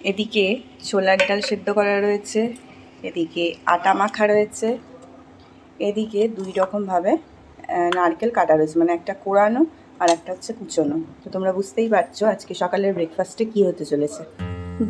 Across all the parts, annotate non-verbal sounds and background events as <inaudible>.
এদিকে ছোলার ডাল সেদ্ধ করা রয়েছে, এদিকে আটা মাখা রয়েছে, এদিকে দুই রকমভাবে নারকেল কাটা রয়েছে মানে একটা কোরানো আর একটা হচ্ছে কুচোনো। তো তোমরা বুঝতেই পারছ আজকে সকালের ব্রেকফাস্টে কি হতে চলেছে।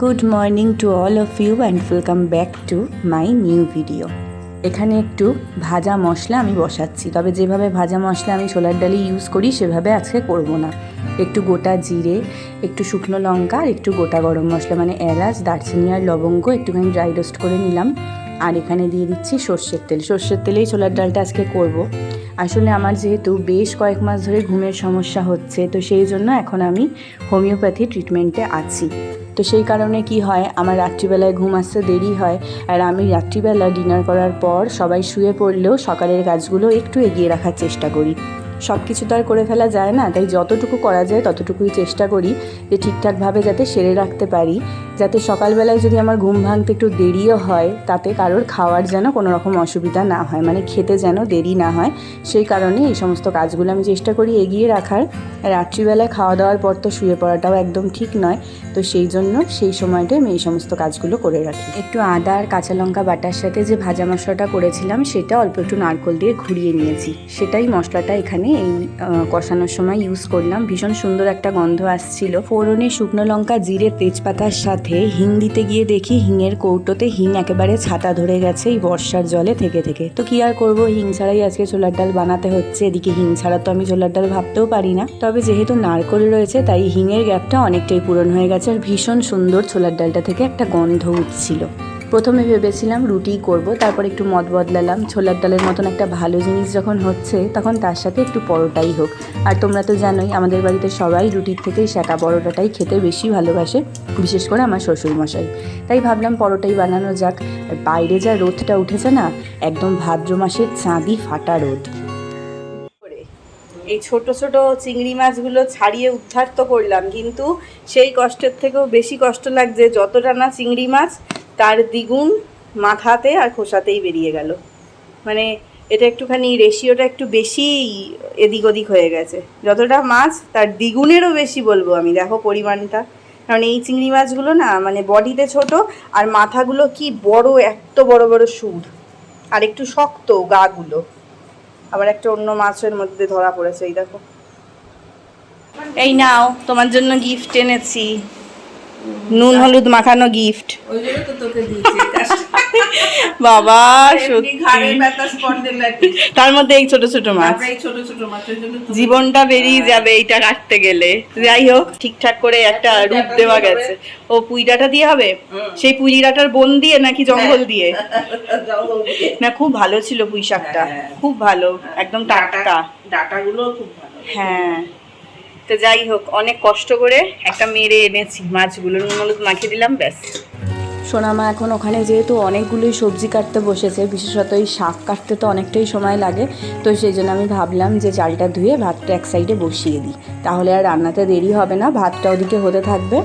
Good morning to all of you and welcome back to my new video এখানে একটু ভাজা মশলা আমি বসাচ্ছি। তবে যেভাবে ভাজা মশলা আমি ছোলার ডালে ইউজ করি, সেভাবে আজকে করব না। একটু গোটা জিরে, একটু শুকনো লঙ্কা আর একটু গোটা গরম মশলা মানে এলাচ, দারচিনি আর লবঙ্গ একটুখানি ড্রাই রোস্ট করে নিলাম। আর এখানে দিয়ে দিচ্ছি সর্ষের তেল। সর্ষের তেলেই ছোলার ডালটা আজকে করব। আসলে আমার যেহেতু বেশ কয়েক মাস ধরে ঘুমের সমস্যা হচ্ছে, তো সেই জন্য এখন আমি হোমিওপ্যাথি ট্রিটমেন্টে আছি। তো সেই কারণে কি হয়, আমার রাত্রিবেলায় ঘুম আসতে দেরি হয় আর আমি রাত্রিবেলা ডিনার করার পর সবাই শুয়ে পড়লেও সকালের কাজগুলো একটু এগিয়ে রাখার চেষ্টা করি। সব কিছু তো আর করে ফেলা যায় না, তাই যতটুকু করা যায় ততটুকুই চেষ্টা করি যে ঠিকঠাকভাবে যাতে সেরে রাখতে পারি। যাতে সকালবেলায় যদি আমার ঘুম ভাঙতে একটু দেরিও হয়, তাতে কারোর খাওয়ার যেন কোনো রকম অসুবিধা না হয় মানে খেতে যেন দেরি না হয়, সেই কারণে এই সমস্ত কাজগুলো আমি চেষ্টা করি এগিয়ে রাখার। রাত্রিবেলায় খাওয়া দাওয়ার পর তো শুয়ে পড়াটাও একদম ঠিক নয়, তো সেই জন্য সেই সময়টায় আমি এই সমস্ত কাজগুলো করে রাখি। একটু আদা আর কাঁচা লঙ্কা বাটার সাথে যে ভাজা মশলাটা করেছিলাম, সেটা অল্প একটু নারকোল দিয়ে ঘুরিয়ে নিয়েছি। সেটাই মশলাটা এখানে এই কষানোর সময় ইউজ করলাম। ভীষণ সুন্দর একটা গন্ধ আসছিল। ফোড়নে শুকনো লঙ্কা, জিরে, তেজপাতার সাথে হিং দিতে গিয়ে দেখি হিংয়ের কৌটোতে হিং একেবারে ছাতা ধরে গেছে, এই বর্ষার জলে থেকে থেকে। তো কি আর করব, হিং ছাড়াই আজকে ছোলার ডাল বানাতে হচ্ছে, এদিকে হিং ছাড়া তো আমি ছোলার ডাল ভাবতেও পারি না। তবে যেহেতু নারকোল রয়েছে, তাই হিংয়ের গ্যাপটা অনেকটাই পূরণ হয়ে গেছে আর ভীষণ সুন্দর ছোলার ডালটা থেকে একটা গন্ধ উঠছিল। প্রথমে ভেবেছিলাম রুটি করব, তারপর একটু মত বদলালাম। ছোলার ডালের মতন একটা ভালো জিনিস যখন হচ্ছে, তখন তার সাথে একটু পরোটাই হোক। আর তোমরা তো জানোই, আমাদের বাড়িতে সবাই রুটির থেকেই সেকা পরোটাটাই খেতে বেশি ভালোবাসে, বিশেষ করে আমার শ্বশুরমশাই। তাই ভাবলাম পরোটাই বানানো যাক। বাইরে যা রোদটা উঠেছে না, একদম ভাদ্র মাসের চাঁদি ফাটা রোদ। এই ছোট ছোট চিংড়ি মাছগুলো ছাড়িয়ে উদ্ধার তো করলাম, কিন্তু সেই কষ্টের থেকেও বেশি কষ্ট লাগছে, যতটা না চিংড়ি মাছ তার দ্বিগুণ মাথাতে আর খোসাতেই বেরিয়ে গেল। মানে এটা একটুখানি রেশিওটা একটু বেশি এদিক ওদিক হয়ে গেছে। যতটা মাছ, তার দ্বিগুণেরও বেশি বলব আমি। দেখো পরিমাণটা। কারণ এই চিংড়ি মাছগুলো না মানে বডিতে ছোট আর মাথাগুলো কি বড়, এত বড় বড় সুর। আর একটু শক্ত গাগুলো। আবার একটা অন্য মাছের মধ্যে ধরা পড়েছে, এই দেখো। এই নাও, তোমার জন্য গিফট এনেছি। নুন হলুদ মাখানো গিফট ওই জন্য তো তোকে দিয়েছি বাবা সত্যি। তার মধ্যে এই ছোট ছোট মাছ। জীবনটা বেরিয়ে যাবে এইটা কাটতে গেলে। যাই হোক ঠিকঠাক করে একটা রূপ দেওয়া গেছে। ও পুইডাটা দিয়ে হবে? সেই পুইডাটার বন দিয়ে নাকি জঙ্গল দিয়ে? না খুব ভালো ছিল পুঁই শাকটা। হ্যাঁ। খুব ভালো একদম টাটকা। ডাটাগুলো খুব ভালো। হ্যাঁ। তো যাই হোক, অনেক কষ্ট করে একটা মেরে এনেছি মাছগুলো। নুন, হলুদ মাখিয়ে দিলাম, ব্যাস। সোনামা এখন ওখানে যেহেতু অনেকগুলোই সবজি কাটতে বসেছে, বিশেষত এই শাক কাটতে তো অনেকটাই সময় লাগে, তো সেই জন্য আমি ভাবলাম যে চালটা ধুয়ে ভাতটা এক সাইডে বসিয়ে দিই। তাহলে আর রান্নাতে দেরি হবে না, ভাতটা ওদিকে হতে থাকবে।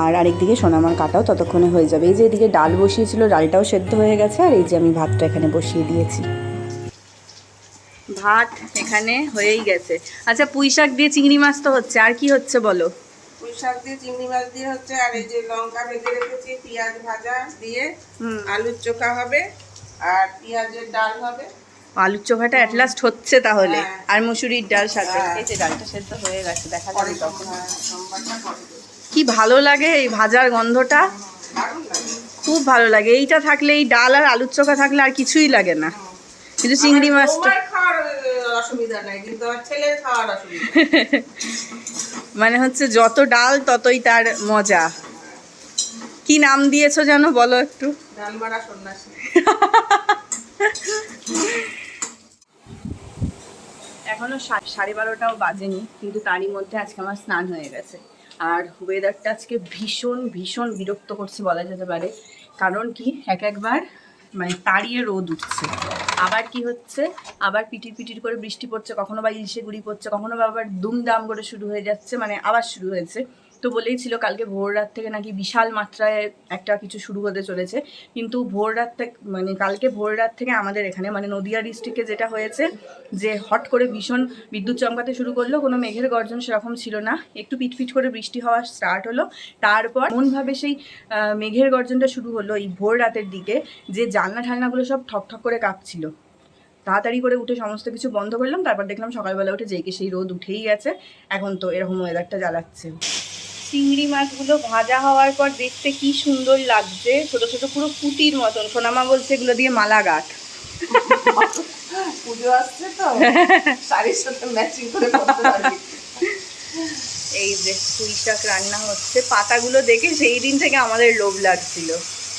আর আরেকদিকে সোনামার কাটাও ততক্ষণে হয়ে যাবে। এই যে এদিকে ডাল বসিয়েছিল, ডালটাও সেদ্ধ হয়ে গেছে, আর এই যে আমি ভাতটা এখানে বসিয়ে দিয়েছি। ভাত এখানে হয়েই গেছে। আচ্ছা পুঁই শাক দিয়ে চিংড়ি মাছ তো হচ্ছে আর কি হচ্ছে বলো? পুঁই শাক দিয়ে চিংড়ি মাছ দিয়ে হচ্ছে আর এই যে লঙ্কা ভেজে রেখেছি পেঁয়াজ ভাজা দিয়ে আলুর চোখা হবে আর পেঁয়াজের ডাল হবে। আলুর চোখাটা অ্যাট লাস্ট হচ্ছে তাহলে হ্যাঁ। আর মুসুরির ডাল সাথে। হ্যাঁ। এই যে ডালটা সেদ্ধ হয়ে গেছে দেখা যাবে তখন হ্যাঁ। কি ভালো লাগে এই ভাজার গন্ধটা? খুব ভালো লাগে। এইটা থাকলে এই ডাল আর আলুর চোখা থাকলে আর কিছুই লাগে না। কিন্তু চিংড়ি মাছটা অসুবিধা নাই কিন্তু আমার ছেলের খাওয়ার অসুবিধা। <laughs> মানে হচ্ছে যত ডাল ততই তার মজা। কি নাম দিয়েছ যেন বলো একটু? ডাল সন্ন্যাসী। এখনও সা- সাড়ে বারোটাও বাজেনি কিন্তু তারই মধ্যে আজকে আমার স্নান হয়ে গেছে। আর ওয়েদারটা আজকে ভীষণ ভীষণ বিরক্ত করছে বলা যেতে পারে। কারণ কি? এক একবার মানে তাড়িয়ে রোদ উঠছে। আবার কি হচ্ছে? আবার পিটির পিটির করে বৃষ্টি পড়ছে, কখনো বা ইলশে গুড়ি পড়ছে, কখনো বা আবার দুমদাম করে শুরু হয়ে যাচ্ছে মানে আবার শুরু হয়েছে। তো বলেই ছিল কালকে ভোর রাত থেকে নাকি বিশাল মাত্রায় একটা কিছু শুরু হতে চলেছে। কিন্তু ভোর রাত থেকে মানে কালকে ভোর রাত থেকে আমাদের এখানে মানে নদিয়া ডিস্ট্রিক্টে যেটা হয়েছে, যে হট করে ভীষণ বিদ্যুৎ চমকাতে শুরু করল, কোনো মেঘের গর্জন সেরকম ছিল না। একটু পিটপিট করে বৃষ্টি হওয়া স্টার্ট হলো। তারপর এমনভাবে সেই মেঘের গর্জনটা শুরু হলো এই ভোর রাতের দিকে, যে জানলা ঠালনাগুলো সব ঠক ঠক করে কাঁপছিল। তাড়াতাড়ি করে উঠে সমস্ত কিছু বন্ধ করলাম, তারপর দেখলাম সকালবেলা উঠে যেই সেই রোদ উঠেই গেছে। এখন তো এরকম ওয়েদারটা জ্বালাচ্ছে। চিংড়ি মাছগুলো ভাজা হওয়ার পর দেখতে কি সুন্দর লাগছে। ছোট ছোট পুরো পুঁতির মতন। সোনামা বলছে এগুলো দিয়ে মালা গাঠ পুজো আসছে তো। শাড়ির সাথে ম্যাচিং করে করতে পারবি এই যে পুঁই শাক রান্না হচ্ছে। পাতাগুলো দেখে সেই দিন থেকে আমাদের লোভ লাগছিল।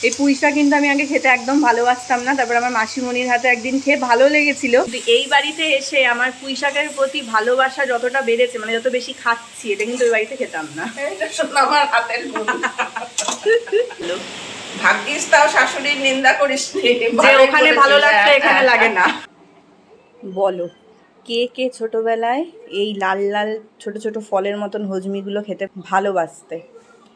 এই পুঁই শাক কিন্তু আমি আগে খেতে একদম ভালোবাসতাম না তারপর আমার মাসিমণির হাতে একদিন খেয়ে ভালো লেগেছিল। এই বাড়িতে এসে আমার পুঁই শাকের প্রতি ভালোবাসা যতটা বেড়েছে মানে যত বেশি খাচ্ছি এটা কিন্তু ওই বাড়িতে খেতাম না। আমার হাতের ভাগ্যিস তাও শাশুড়ির নিন্দা করিস যে ওখানে ভালো লাগতো হ্যাঁ, এখানে লাগে না। বলো কে কে ছোটবেলায় এই লাল লাল ছোট ছোট ফলের মতন হজমিগুলো খেতে ভালোবাসতে?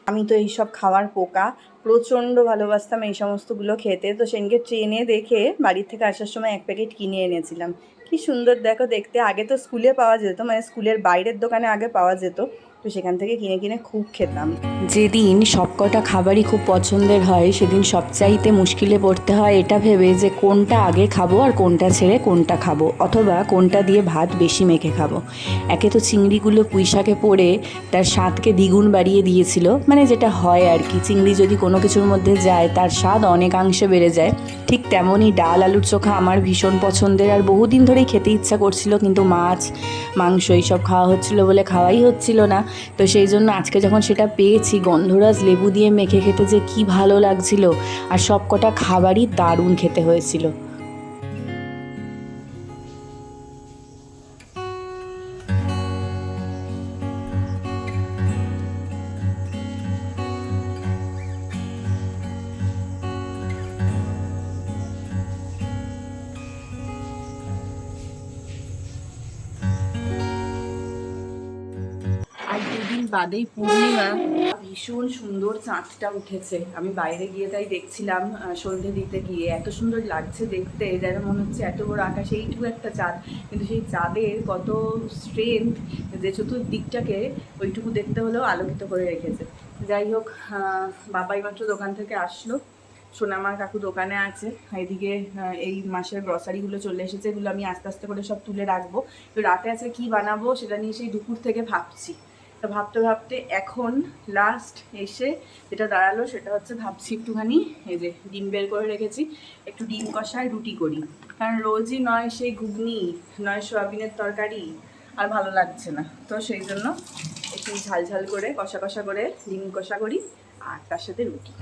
আমি তো এইসব খাওয়ার পোকা। প্রচণ্ড ভালোবাসতাম এই সমস্তগুলো খেতে। তো সেনকে ট্রেনে দেখে বাড়ি থেকে আসার সময় এক প্যাকেট কিনে এনেছিলাম। কি সুন্দর, দেখো দেখতে। আগে তো স্কুলে পাওয়া যেত মানে স্কুলের বাইরের দোকানে আগে পাওয়া যেত। তো সেখান থেকে কিনে কিনে খুব খেতাম। যেদিন সবকটা খাবারই খুব পছন্দের হয়, সেদিন সবচাইতে মুশকিলে পড়তে হয় এটা ভেবে যে কোনটা আগে খাব আর কোনটা ছেড়ে কোনটা খাব, অথবা কোনটা দিয়ে ভাত বেশি মেখে খাব। একে তো চিংড়িগুলো পুঁইশাকে পড়ে তার স্বাদকে দ্বিগুণ বাড়িয়ে দিয়েছিল মানে যেটা হয় আর কি। চিংড়ি যদি কোনো কিছুর মধ্যে যায়, তার স্বাদ অনেকাংশে বেড়ে যায়। ঠিক তেমনই ডাল আলুর চোখা আমার ভীষণ পছন্দের আর বহুদিন ধরেই খেতে ইচ্ছা করছিল, কিন্তু মাছ, মাংস এইসব খাওয়া হচ্ছিল বলে খাওয়াই হচ্ছিল না। তো সেই জন্য আজকে যখন সেটা পেয়েছি, গন্ধরাজ লেবু দিয়ে মেখে খেতে যে কি ভালো লাগছিল, আর সব কটা খাবারই দারুণ খেতে হয়েছিল। বাদেই পূর্ণিমা। ভীষণ সুন্দর চাঁদটা উঠেছে। আমি বাইরে গিয়ে তাই দেখছিলাম সন্ধে দিতে গিয়ে। এত সুন্দর লাগছে দেখতে, যেন মনে হচ্ছে এত বড় আকাশে, এইটুকু একটা চাঁদ। কিন্তু সেই চাঁদের কত স্ট্রেংথ যে চতুর্দিকটাকে ওইটুকু দেখতে হলেও আলোকিত করে রেখেছে। যাই হোক বাবাই মাত্র দোকান থেকে আসলো। সোনামার কাকু দোকানে আছে। এদিকে এই মাসের গ্রসারিগুলো চলে এসেছে, এগুলো আমি আস্তে আস্তে করে সব তুলে রাখব। তো রাতে আজকে কি বানাবো সেটা নিয়ে সেই দুপুর থেকে ভাবছি। তো ভাবতে ভাবতে এখন লাস্ট এসে যেটা দাঁড়াল সেটা হচ্ছে ভাবছি একটুখানি এই যে ডিম বের করে রেখেছি, একটু ডিম কষায় রুটি করি। কারণ রোজই নয় সেই ঘুগনি, নয় সোয়াবিনের তরকারি আর ভালো লাগছে না। তো সেই জন্য একটু ঝাল ঝাল করে কষা কষা করে ডিম কষা করি আর তার সাথে রুটি।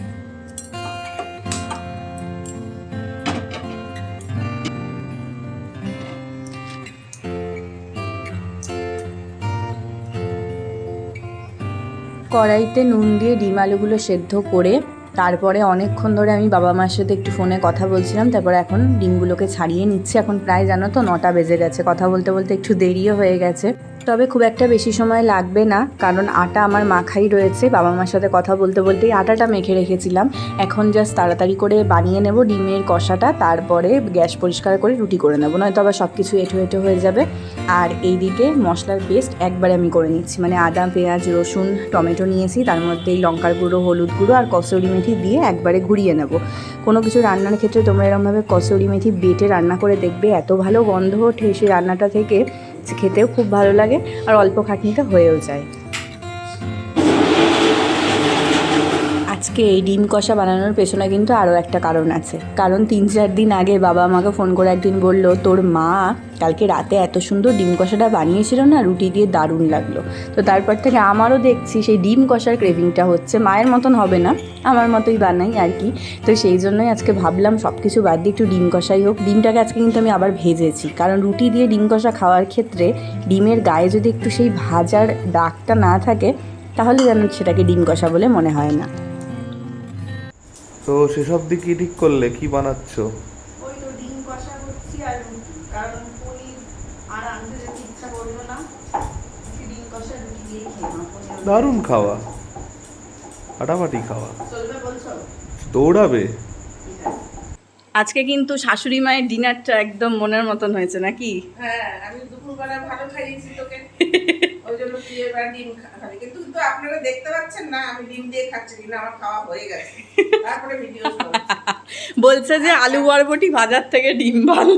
কড়াইতে নুন দিয়ে ডিম আলুগুলো সেদ্ধ করে তারপরে অনেকক্ষণ ধরে আমি বাবা মার সাথে একটু ফোনে কথা বলছিলাম, তারপরে এখন ডিমগুলোকে ছাড়িয়ে নিচ্ছি। এখন প্রায় জানো তো নটা বেজে গেছে, কথা বলতে বলতে একটু দেরিও হয়ে গেছে। তবে খুব একটা বেশি সময় লাগবে না, কারণ আটা আমার মাখাই রয়েছে। বাবা মার সাথে কথা বলতে বলতেই আটাটা মেখে রেখেছিলাম। এখন জাস্ট তাড়াতাড়ি করে বানিয়ে নেব ডিমের কষাটা, তারপরে গ্যাস পরিষ্কার করে রুটি করে নেব, নয়তো আবার সব কিছু এঁটো এঁটো হয়ে যাবে। আর এই দিকে মশলার পেস্ট একবারে আমি করে নিচ্ছি মানে আদা, পেঁয়াজ, রসুন, টমেটো নিয়েছি, তার মধ্যে লঙ্কার গুঁড়ো, হলুদ গুঁড়ো আর কসুরি মেথি দিয়ে একবারে ঘুরিয়ে নেব। কোনো কিছু রান্নার ক্ষেত্রে তোমরা এরকমভাবে কসুরি মেথি বেটে রান্না করে দেখবে, এত ভালো গন্ধ ওঠে সেই রান্নাটা থেকে। খেতেও খুব ভালো লাগে আর অল্প খাটনিটা হয়েও যায়। আজকে এই ডিম কষা বানানোর পেছনে কিন্তু আরও একটা কারণ আছে। কারণ তিন চার দিন আগে বাবা আমাকে ফোন করে একদিন বলল, তোর মা কালকে রাতে এত সুন্দর ডিম কষাটা বানিয়েছিল না, রুটি দিয়ে দারুণ লাগল। তো তারপর থেকে আমারও দেখছি সেই ডিম কষার ক্রেভিংটা হচ্ছে, মায়ের মতন হবে না, আমার মতোই বানাই আর কি। তো সেই জন্যই আজকে ভাবলাম সব কিছু বাদ দিয়ে একটু ডিম কষাই হোক। ডিমটাকে আজকে কিন্তু আমি আবার ভেজেছি, কারণ রুটি দিয়ে ডিম কষা খাওয়ার ক্ষেত্রে ডিমের গায়ে যদি একটু সেই ভাজার দাগটা না থাকে, তাহলে যেন সেটাকে ডিম কষা বলে মনে হয় না। তো সেসব দিক ঠিক করলে কি বানাচ্ছ? ওই তো ডিম কষা করছি আর রুটি কারণ পনির আর আনতে যেতে ইচ্ছা করল না। ডিম কষা রুটি খেলাম পনির দারুণ খাওয়া। ফাটাফাটি খাওয়া। দৌড়াবে। আজকে কিন্তু শাশুড়ি মায়ের ডিনারটা একদম মনের মতন হয়েছে নাকি? হ্যাঁ আমি দুপুরবেলা ভালো খাইয়েছি তোকে। <laughs> জন্য ডিম খাবি। কিন্তু কিন্তু আপনারা দেখতে পাচ্ছেন না আমি ডিম দিয়ে খাচ্ছি কিনা আমার খাওয়া হয়ে গেছে। তারপরে ভিডিও বলছে যে আলু বরবটি বাজার থেকে ডিম ভালো।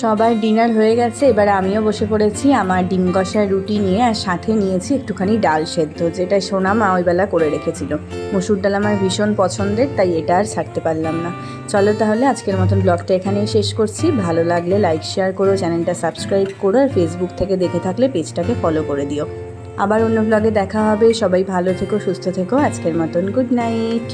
সবার ডিনার হয়ে গেছে এবার আমিও বসে পড়েছি। আমার ডিম কষার রুটি নিয়ে আর সাথে নিয়েছি একটুখানি ডাল সেদ্ধ যেটা সোনা মা ওই বেলা করে রেখেছিল। মসুর ডাল আমার ভীষণ পছন্দের তাই এটা আর ছাড়তে পারলাম না। চলো তাহলে আজকের মতন ব্লগটা এখানেই শেষ করছি। ভালো লাগলে লাইক শেয়ার করো চ্যানেলটা সাবস্ক্রাইব করো আর ফেসবুক থেকে দেখে থাকলে পেজটাকে ফলো করে দিও। আবার অন্য ব্লগে দেখা হবে। সবাই ভালো থেকো, সুস্থ থেকো। আজকের মতন গুড নাইট